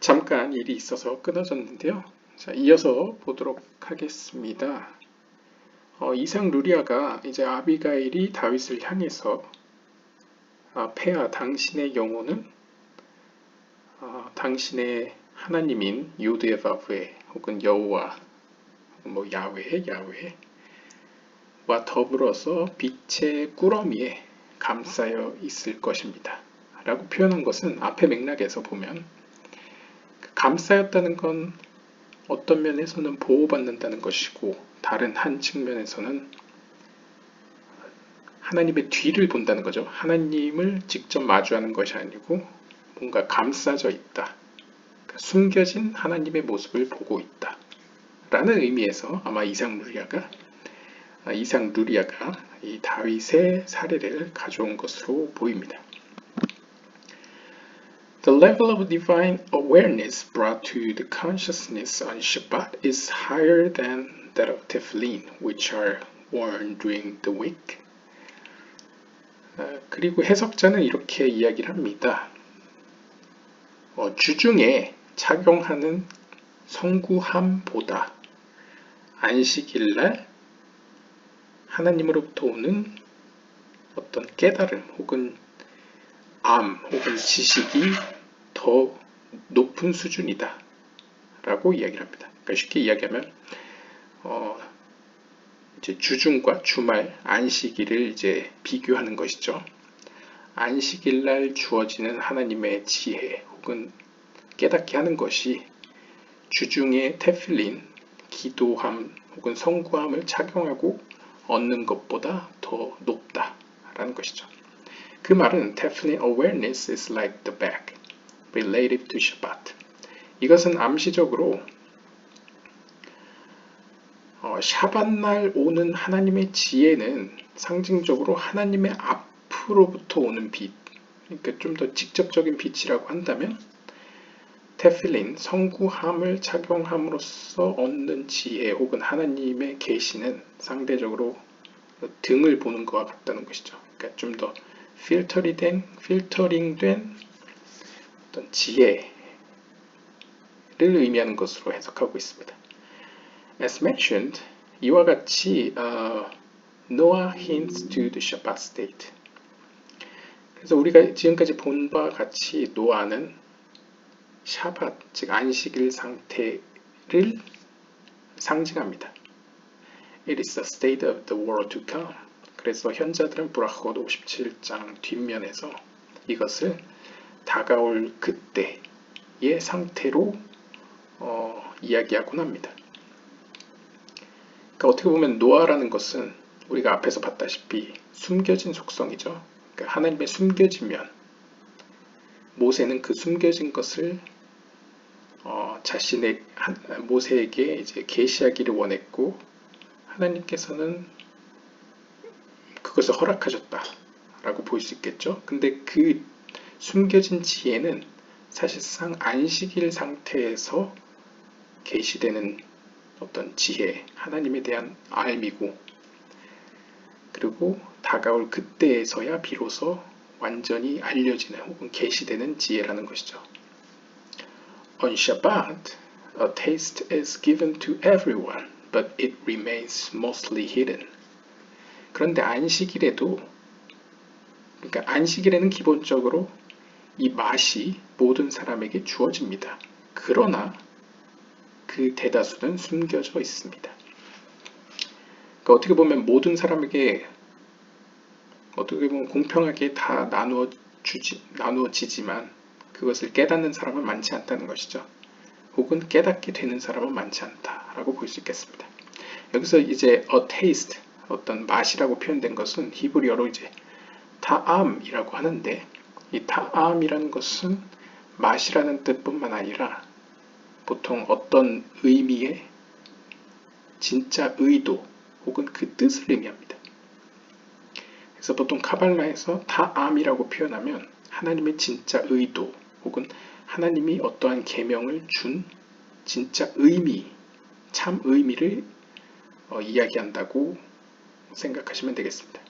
잠깐 일이 있어서 끊어졌는데요. 자, 이어서 보도록 하겠습니다. 어, 이상 루리아가 이제 아비가일이 다윗을 향해서 아, 폐하 당신의 영혼은 어, 당신의 하나님인 유드에바브에 혹은 여호와 뭐 야외 야외와 더불어서 빛의 꾸러미에 감싸여 있을 것입니다. 라고 표현한 것은 앞의 맥락에서 보면 감싸였다는 건 어떤 면에서는 보호받는다는 것이고 다른 한 측면에서는 하나님의 뒤를 본다는 거죠. 하나님을 직접 마주하는 것이 아니고 뭔가 감싸져 있다. 그러니까 숨겨진 하나님의 모습을 보고 있다. 라는 의미에서 아마 이상 루리아가 이상 루리아가 이 다윗의 사례를 가져온 것으로 보입니다. The level of divine awareness brought to the consciousness on Shabbat is higher than that of tefillin, which are worn during the week. 어, 그리고 해석자는 이렇게 이야기를 합니다. 어, 주중에 착용하는 성구함보다 안식일날 하나님으로부터 오는 어떤 깨달음 혹은 암 혹은 지식이 더 높은 수준이다 라고 이야기를 합니다. 그러니까 쉽게 이야기하면 어, 이제 주중과 주말 안식일을 이제 비교하는 것이죠. 안식일 날 주어지는 하나님의 지혜 혹은 깨닫게 하는 것이 주중의 테필린, 기도함 혹은 성구함을 착용하고 얻는 것보다 더 높다라는 것이죠. 그 말은 definite awareness is like the bag relative to Shabbat. 이것은 암시적으로 어, 샤밧날 오는 하나님의 지혜는 상징적으로 하나님의 앞으로부터 오는 빛, 그러니까 좀 더 직접적인 빛이라고 한다면 테필린, 성구함을 착용함으로써 얻는 지혜 혹은 하나님의 계시는 상대적으로 등을 보는 것과 같다는 것이죠. 그러니까 좀 더 필터리 된, 필터링 된 어떤 지혜를 의미하는 것으로 해석하고 있습니다. As mentioned, 이와 같이 uh, Noah hints to the Shabbat state. 그래서 우리가 지금까지 본 바와 같이 노아는 샤밧, 즉 안식일 상태를 상징합니다. It is the state of the world to come. 그래서 현자들은 브라흐옷 57장 뒷면에서 이것을 다가올 그때의 상태로 어, 이야기하곤 합니다. 그러니까 어떻게 보면 노아라는 것은 우리가 앞에서 봤다시피 숨겨진 속성이죠. 그러니까 하나님의 숨겨진 면. 모세는 그 숨겨진 것을 어, 자신의 모세에게 이제 계시하기를 원했고 하나님께서는 그것을 허락하셨다라고 볼 수 있겠죠. 근데 그 숨겨진 지혜는 사실상 안식일 상태에서 계시되는 어떤 지혜, 하나님에 대한 알미고, 그리고 다가올 그때에서야 비로소 완전히 알려지는 혹은 계시되는 지혜라는 것이죠. On Shabbat, a taste is given to everyone, but it remains mostly hidden. 그런데 안식일에도 그러니까 안식일에는 기본적으로 이 맛이 모든 사람에게 주어집니다. 그러나 그 대다수는 숨겨져 있습니다. 그러니까 어떻게 보면 모든 사람에게 어떻게 보면 공평하게 다 나누어 주지, 나누어지지만 그것을 깨닫는 사람은 많지 않다는 것이죠. 혹은 깨닫게 되는 사람은 많지 않다라고 볼 수 있겠습니다. 여기서 이제 a taste 어떤 맛이라고 표현된 것은 히브리어로 이제 타암이라고 하는데 이 타암이라는 것은 맛이라는 뜻뿐만 아니라 보통 어떤 의미의 진짜 의도 혹은 그 뜻을 의미합니다. 그래서 보통 카발라에서 타암이라고 표현하면 하나님의 진짜 의도 혹은 하나님이 어떠한 계명을 준 진짜 의미, 참 의미를 어, 이야기한다고 생각하시면 되겠습니다.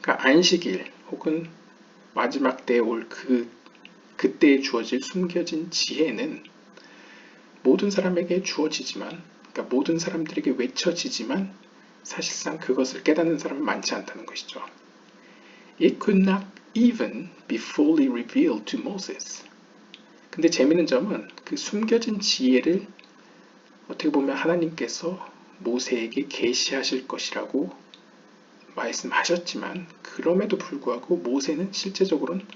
그러니까 안식일 혹은 마지막 때에 올 그 그때에 주어질 숨겨진 지혜는 모든 사람에게 주어지지만, 그러니까 모든 사람들에게 외쳐지지만 사실상 그것을 깨닫는 사람은 많지 않다는 것이죠. It could not even be fully revealed to Moses. 근데 재미있는 점은 그 숨겨진 지혜를 어떻게 보면 하나님께서 모세에게 계시하실 것이라고 말씀하셨지만 그럼에도 불구하고 모세는 실제적으로는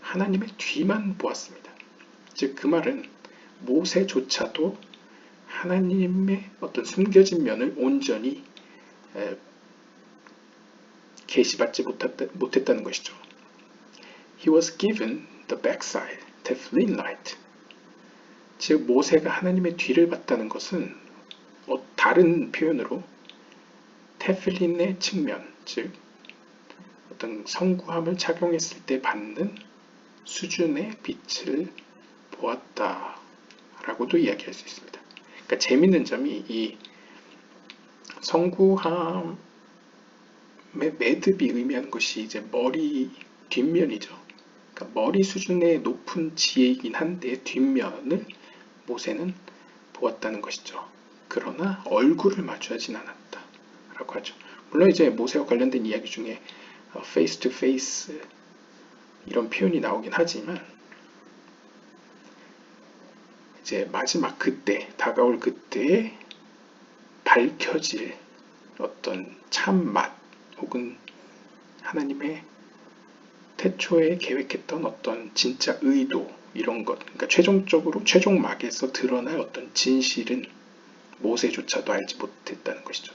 하나님의 뒤만 보았습니다. 즉 그 말은 모세조차도 하나님의 어떤 숨겨진 면을 온전히 계시받지 못했다는 것이죠. He was given the backside, Teflon light. 즉 모세가 하나님의 뒤를 봤다는 것은 어, 다른 표현으로 테플린의 측면, 즉 어떤 성구함을 착용했을 때 받는 수준의 빛을 보았다 라고도 이야기할 수 있습니다. 그러니까 재밌는 점이 이 성구함의 매듭이 의미하는 것이 이제 머리 뒷면이죠. 그러니까 머리 수준의 높은 지혜이긴 한데 뒷면을 모세는 보았다는 것이죠. 그러나 얼굴을 마주하진 않았다. 라고 하죠. 물론 이제 모세와 관련된 이야기 중에 face to face 이런 표현이 나오긴 하지만 이제 마지막 그때 다가올 그때에 밝혀질 어떤 참맛 혹은 하나님의 태초에 계획했던 어떤 진짜 의도 이런 것 그러니까 최종적으로 최종막에서 드러날 어떤 진실은 모세조차도 알지 못했다는 것이죠.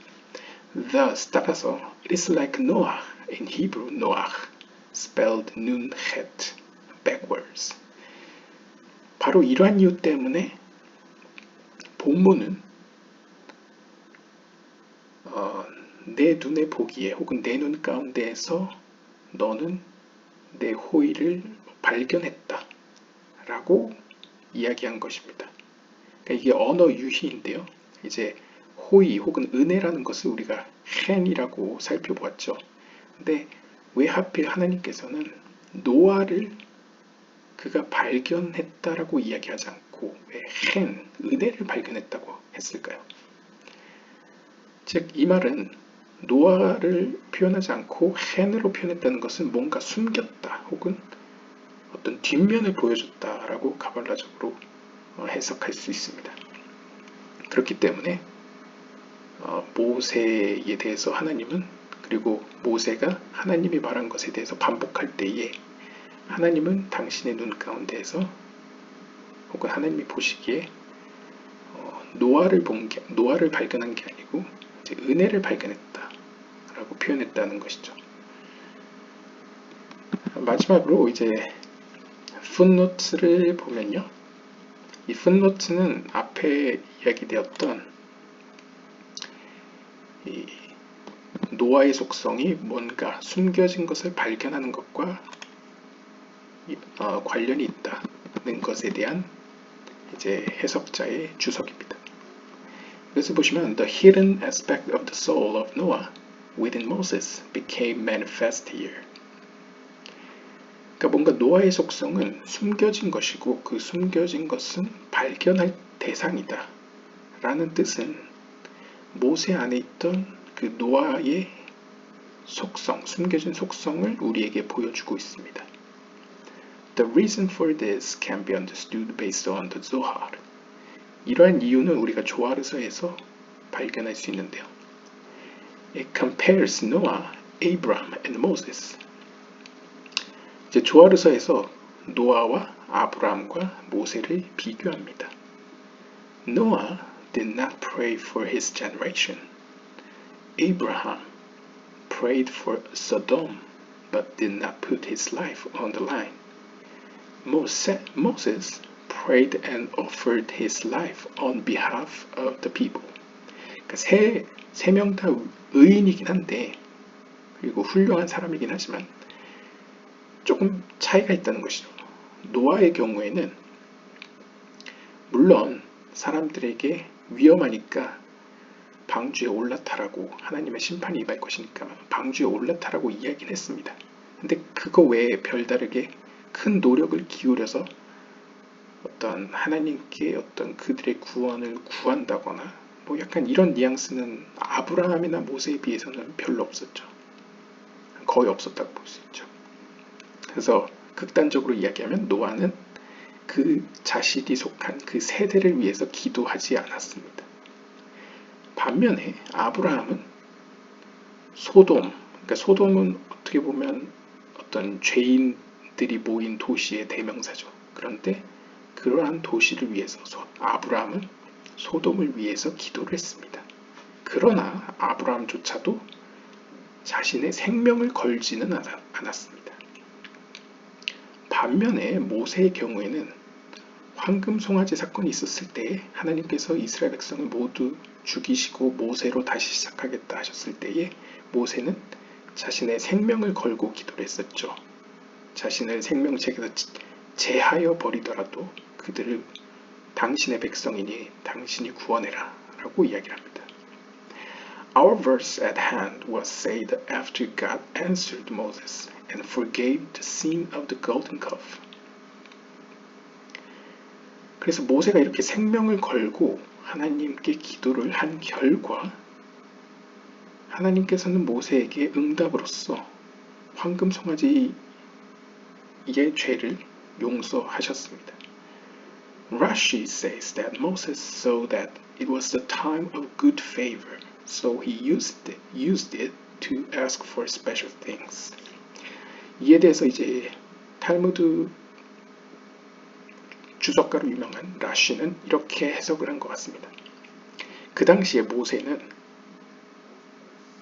Thus 따라서 it is like Noah in Hebrew Noach spelled nun het backwards. 바로 이러한 이유 때문에 본문은 어, 내 눈에 보기에 혹은 내 눈 가운데에서 너는 내 호의를 발견했다 라고 이야기한 것입니다. 그러니까 이게 언어 유희인데요. 이제 호의 혹은 은혜라는 것을 우리가 헨이라고 살펴보았죠. 근데 왜 하필 하나님께서는 노아를 그가 발견했다라고 이야기하지 않고 왜 헨, 은혜를 발견했다고 했을까요? 즉, 이 말은 노아를 표현하지 않고 헨으로 표현했다는 것은 뭔가 숨겼다 혹은 어떤 뒷면을 보여줬다라고 가발라적으로 어, 해석할 수 있습니다. 그렇기 때문에 어, 모세에 대해서 하나님은 그리고 모세가 하나님이 말한 것에 대해서 반복할 때에 하나님은 당신의 눈 가운데에서 혹은 하나님이 보시기에 어, 노아를 본 게, 노아를 발견한 게 아니고 은혜를 발견했다라고 표현했다는 것이죠. 마지막으로 이제 풋노트를 보면요. 이 풋노트는 앞에 이야기되었던 이 노아의 속성이 뭔가 숨겨진 것을 발견하는 것과 어, 관련이 있다는 것에 대한 이제 해석자의 주석입니다. 그래서 보시면 the hidden aspect of the soul of Noah within Moses became manifest here. 그러니까 뭔가 노아의 속성은 숨겨진 것이고 그 숨겨진 것은 발견할 대상이다. 라는 뜻은 모세 안에 있던 그 노아의 속성, 숨겨진 속성을 우리에게 보여주고 있습니다. The reason for this can be understood based on the Zohar. 이러한 이유는 우리가 조아르서에서 발견할 수 있는데요. It compares Noah, Abraham, and Moses. 이제 조아르서에서 노아와 아브라함과 모세를 비교합니다. Noah did not pray for his generation. Abraham prayed for Sodom but did not put his life on the line. Moses prayed and offered his life on behalf of the people. 그러니까 세명 다 의인이긴 한데 그리고 훌륭한 사람이긴 하지만 조금 차이가 있다는 것이죠. 노아의 경우에는 물론 사람들에게 위험하니까 방주에 올라타라고 하나님의 심판이 임할 것이니까 방주에 올라타라고 이야기를 했습니다. 근데 그거 외에 별다르게 큰 노력을 기울여서 어떤 하나님께 어떤 그들의 구원을 구한다거나 뭐 약간 이런 뉘앙스는 아브라함이나 모세에 비해서는 별로 없었죠. 거의 없었다고 볼 수 있죠. 그래서 극단적으로 이야기하면 노아는 그 자신이 속한 그 세대를 위해서 기도하지 않았습니다. 반면에 아브라함은 소돔, 그러니까 소돔은 어떻게 보면 어떤 죄인들이 모인 도시의 대명사죠. 그런데 그러한 도시를 위해서 아브라함은 소돔을 위해서 기도를 했습니다. 그러나 아브라함조차도 자신의 생명을 걸지는 않았습니다. 반면에 모세의 경우에는 황금 송아지 사건이 있었을 때 하나님께서 이스라엘 백성을 모두 죽이시고 모세로 다시 시작하겠다 하셨을 때에 모세는 자신의 생명을 걸고 기도를 했었죠. 자신을 생명책에서 제하여 버리더라도 그들을 당신의 백성이니 당신이 구원해라 라고 이야기를 합니다. Our verse at hand was said after God answered Moses and forgave the sin of the golden calf. 그래서 모세가 이렇게 생명을 걸고 하나님께 기도를 한 결과 하나님께서는 모세에게 응답으로써 황금 송아지의 죄를 용서하셨습니다. Rashi says that Moses saw that it was the time of good favor, so he used it, used it to ask for special things. 이에 대해서 이제 탈무드 주석가로 유명한 라쉬는 이렇게 해석을 한 것 같습니다. 그 당시에 모세는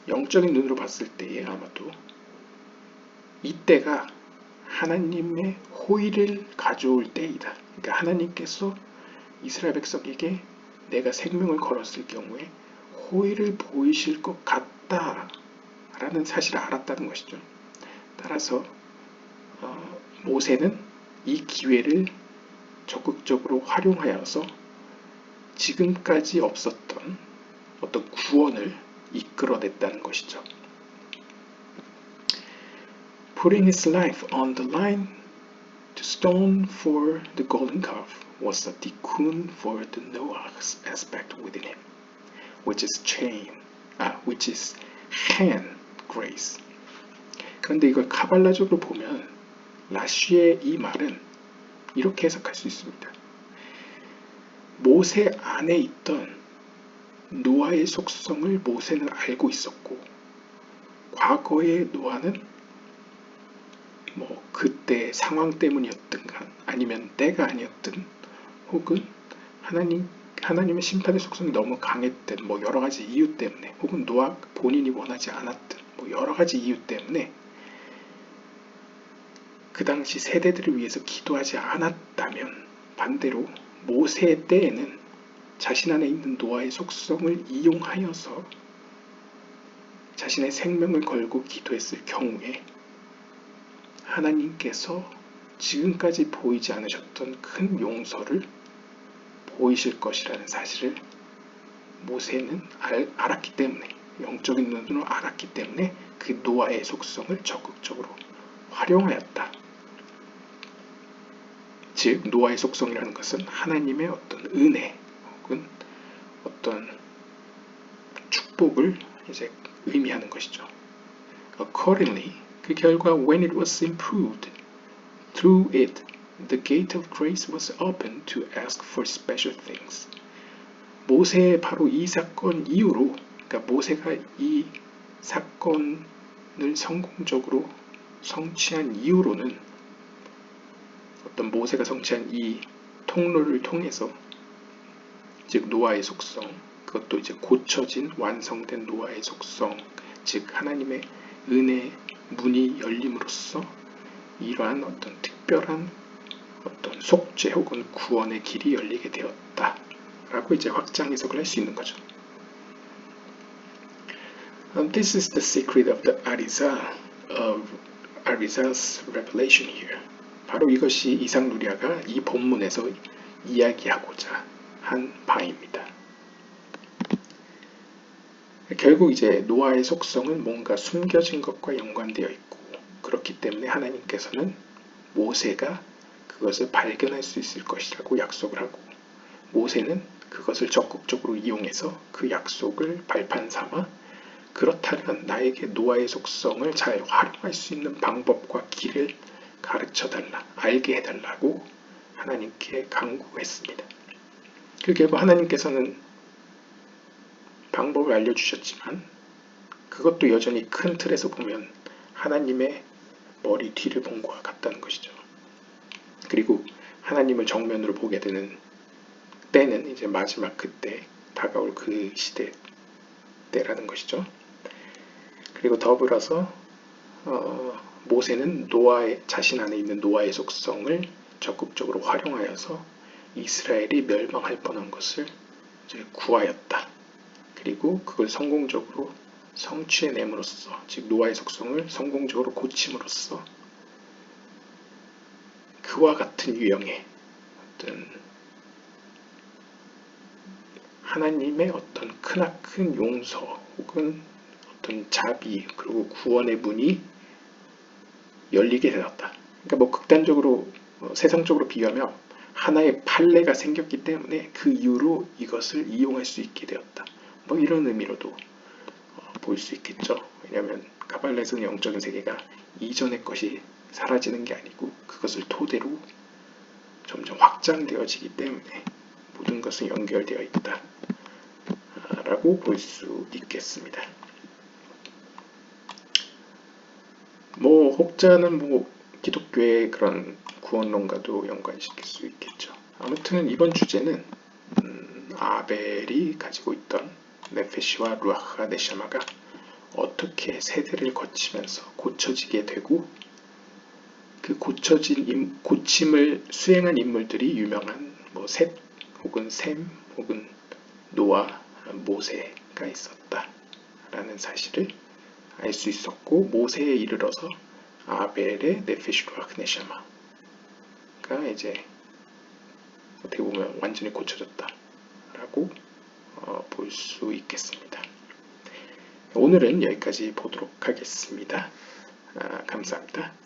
영적인 눈으로 봤을 때에 아마도 이때가 하나님의 호의를 가져올 때이다. 그러니까 하나님께서 이스라엘 백성에게 내가 생명을 걸었을 경우에 호의를 보이실 것 같다라는 사실을 알았다는 것이죠. 따라서 어, 모세는 이 기회를 적극적으로 활용하여서 지금까지 없었던 어떤 구원을 이끌어냈다는 것이죠. Putting his life on the line to stone for the golden calf was a tikkun for the Noah's aspect within him, which is chain, ah, which is hand grace. 그런데 이걸 카발라적으로 보면 라쉬의 이 말은 이렇게 해석할 수 있습니다. 모세 안에 있던 노아의 속성을 모세는 알고 있었고 과거의 노아는 뭐 그때 상황 때문이었든 간 아니면 때가 아니었든 혹은 하나님 하나님의 심판의 속성이 너무 강했든 뭐 여러 가지 이유 때문에 혹은 노아 본인이 원하지 않았든 뭐 여러 가지 이유 때문에 그 당시 세대들을 위해서 기도하지 않았다면 반대로 모세의 때에는 자신 안에 있는 노아의 속성을 이용하여서 자신의 생명을 걸고 기도했을 경우에 하나님께서 지금까지 보이지 않으셨던 큰 용서를 보이실 것이라는 사실을 모세는 알, 알았기 때문에 영적인 눈으로 알았기 때문에 그 노아의 속성을 적극적으로 활용하였다. 즉 노아의 속성이라는 것은 하나님의 어떤 은혜 혹은 어떤 축복을 이제 의미하는 것이죠. Accordingly, 그 결과 when it was improved through it, the gate of grace was open to ask for special things. 모세의 바로 이 사건 이후로, 그러니까 모세가 이 사건을 성공적으로 성취한 이후로는 어떤 모세가 성취한 이 통로를 통해서 즉 노아의 속성, 그것도 이제 고쳐진 완성된 노아의 속성, 즉 하나님의 은혜 문이 열림으로써 이러한 어떤 특별한 어떤 속죄 혹은 구원의 길이 열리게 되었다. 라고 이제 확장 해석을 할 수 있는 거죠. Um, this is the secret of the Arizal of Arizal's revelation here. 바로 이것이 이상 누리아가 이 본문에서 이야기하고자 한 바입니다. 결국 이제 노아의 속성은 뭔가 숨겨진 것과 연관되어 있고 그렇기 때문에 하나님께서는 모세가 그것을 발견할 수 있을 것이라고 약속을 하고 모세는 그것을 적극적으로 이용해서 그 약속을 발판 삼아 그렇다면 나에게 노아의 속성을 잘 활용할 수 있는 방법과 길을 가르쳐 달라, 알게 해달라고 하나님께 강구했습니다. 그 결국 하나님께서는 방법을 알려주셨지만 그것도 여전히 큰 틀에서 보면 하나님의 머리 뒤를 본 것과 같다는 것이죠. 그리고 하나님을 정면으로 보게 되는 때는 이제 마지막 그때 다가올 그 시대 때라는 것이죠. 그리고 더불어서 어, 모세는 노아의 자신 안에 있는 노아의 속성을 적극적으로 활용하여서 이스라엘이 멸망할 뻔한 것을 구하였다. 그리고 그걸 성공적으로 성취해냄으로써 즉 노아의 속성을 성공적으로 고침으로써 그와 같은 유형의 어떤 하나님의 어떤 크나큰 용서 혹은 어떤 자비 그리고 구원의 문이 열리게 되었다. 그러니까 뭐 극단적으로 어, 세상적으로 비유하면 하나의 판례가 생겼기 때문에 그 이유로 이것을 이용할 수 있게 되었다. 뭐 이런 의미로도 어, 볼수 있겠죠. 왜냐하면 가발레스는 영적인 세계가 이전의 것이 사라지는 게 아니고 그것을 토대로 점점 확장되어지기 때문에 모든 것은 연결되어 있다. 라고 볼 수 있겠습니다. 뭐 혹자는 뭐 기독교의 그런 구원론과도 연관시킬 수 있겠죠. 아무튼 이번 주제는 음, 아벨이 가지고 있던 네페시와 루아흐가 네샤마가 어떻게 세대를 거치면서 고쳐지게 되고 그 고쳐진 임, 고침을 수행한 인물들이 유명한 뭐셋 혹은 셈 혹은 노아 모세가 있었다라는 사실을 알 수 있었고 모세에 이르러서 아벨의 네페시루아 크네샤마가 이제 어떻게 보면 완전히 고쳐졌다라고 어, 볼 수 있겠습니다. 오늘은 여기까지 보도록 하겠습니다. 아, 감사합니다.